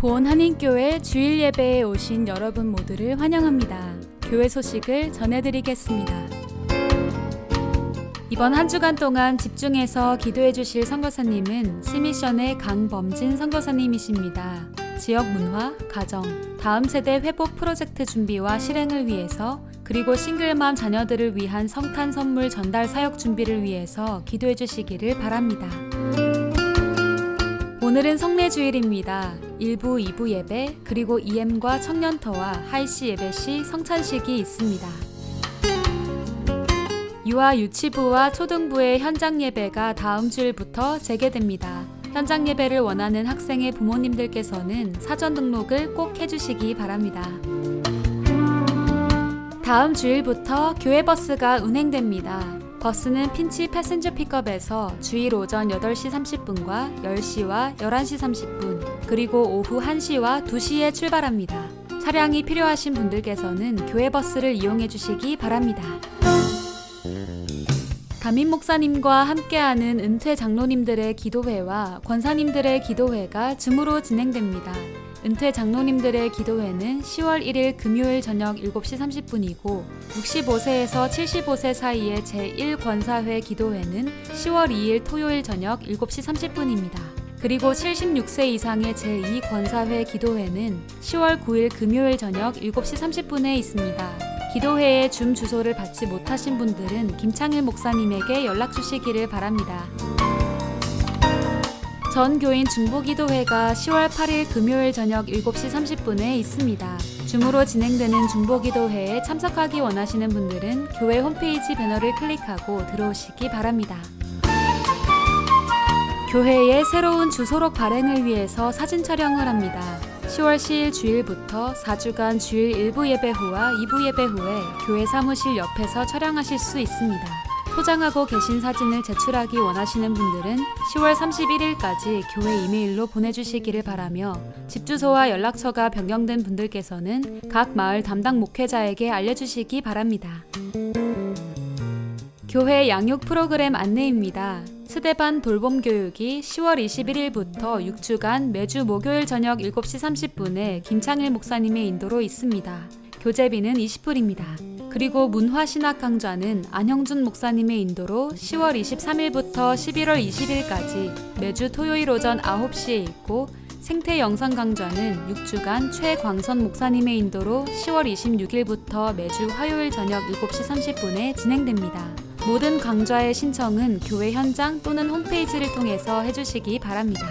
본 한인교회 주일 예배에 오신 여러분 모두를 환영합니다. 교회 소식을 전해드리겠습니다. 이번 한 주간 동안 집중해서 기도해 주실 선교사님은 시미션의 강범진 선교사님이십니다. 지역 문화, 가정, 다음 세대 회복 프로젝트 준비와 실행을 위해서 그리고 싱글맘 자녀들을 위한 성탄 선물 전달 사역 준비를 위해서 기도해 주시기를 바랍니다. 오늘은 성례 주일입니다. 1부, 2부 예배, 그리고 EM과 청년터와 하이시 예배 시 성찬식이 있습니다. 유아 유치부와 초등부의 현장 예배가 다음 주일부터 재개됩니다. 현장 예배를 원하는 학생의 부모님들께서는 사전 등록을 꼭 해주시기 바랍니다. 다음 주일부터 교회 버스가 운행됩니다. 버스는 핀치 패센저 픽업에서 주일 오전 8시 30분과 10시와 11시 30분, 그리고 오후 1시와 2시에 출발합니다. 차량이 필요하신 분들께서는 교회 버스를 이용해 주시기 바랍니다. 담임 목사님과 함께하는 은퇴 장로님들의 기도회와 권사님들의 기도회가 줌으로 진행됩니다. 은퇴 장로님들의 기도회는 10월 1일 금요일 저녁 7시 30분이고 65세에서 75세 사이의 제1권사회 기도회는 10월 2일 토요일 저녁 7시 30분입니다. 그리고 76세 이상의 제2권사회 기도회는 10월 9일 금요일 저녁 7시 30분에 있습니다. 기도회의 줌 주소를 받지 못하신 분들은 김창일 목사님에게 연락 주시기를 바랍니다. 전 교인 중보기도회가 10월 8일 금요일 저녁 7시 30분에 있습니다. 줌으로 진행되는 중보기도회에 참석하기 원하시는 분들은 교회 홈페이지 배너를 클릭하고 들어오시기 바랍니다. 교회의 새로운 주소록 발행을 위해서 사진 촬영을 합니다. 10월 10일 주일부터 4주간 주일 1부 예배 후와 2부 예배 후에 교회 사무실 옆에서 촬영하실 수 있습니다. 포장하고 계신 사진을 제출하기 원하시는 분들은 10월 31일까지 교회 이메일로 보내주시기를 바라며 집 주소와 연락처가 변경된 분들께서는 각 마을 담당 목회자에게 알려주시기 바랍니다. 교회 양육 프로그램 안내입니다. 스데반 돌봄 교육이 10월 21일부터 6주간 매주 목요일 저녁 7시 30분에 김창일 목사님의 인도로 있습니다. 교재비는 20불입니다. 그리고 문화신학 강좌는 안형준 목사님의 인도로 10월 23일부터 11월 20일까지 매주 토요일 오전 9시에 있고 생태 영상 강좌는 6주간 최광선 목사님의 인도로 10월 26일부터 매주 화요일 저녁 7시 30분에 진행됩니다. 모든 강좌의 신청은 교회 현장 또는 홈페이지를 통해서 해주시기 바랍니다.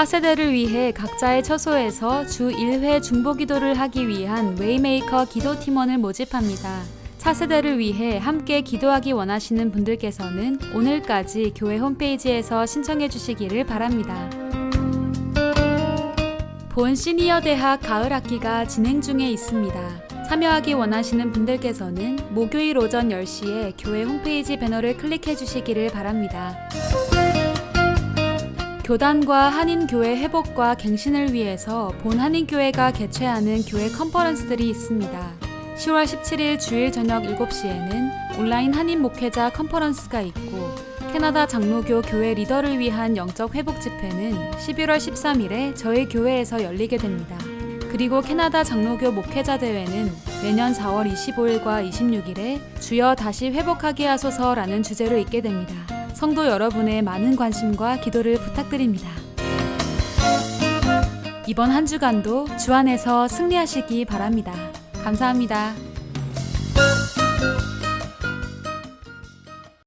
4세대를 위해 각자의 처소에서 주 1회 중보 기도를 하기 위한 웨이메이커 기도팀원을 모집합니다. 4세대를 위해 함께 기도하기 원하시는 분들께서는 오늘까지 교회 홈페이지에서 신청해 주시기를 바랍니다. 본 시니어 대학 가을 학기가 진행 중에 있습니다. 참여하기 원하시는 분들께서는 목요일 오전 10시에 교회 홈페이지 배너를 클릭해 주시기를 바랍니다. 교단과 한인교회 회복과 갱신을 위해서 본 한인교회가 개최하는 교회 컨퍼런스들이 있습니다. 10월 17일 주일 저녁 7시에는 온라인 한인 목회자 컨퍼런스가 있고 캐나다 장로교 교회 리더를 위한 영적 회복 집회는 11월 13일에 저희 교회에서 열리게 됩니다. 그리고 캐나다 장로교 목회자 대회는 내년 4월 25일과 26일에 주여 다시 회복하게 하소서라는 주제로 있게 됩니다. 성도 여러분의 많은 관심과 기도를 부탁드립니다. 이번 한 주간도 주 안에서 승리하시기 바랍니다. 감사합니다.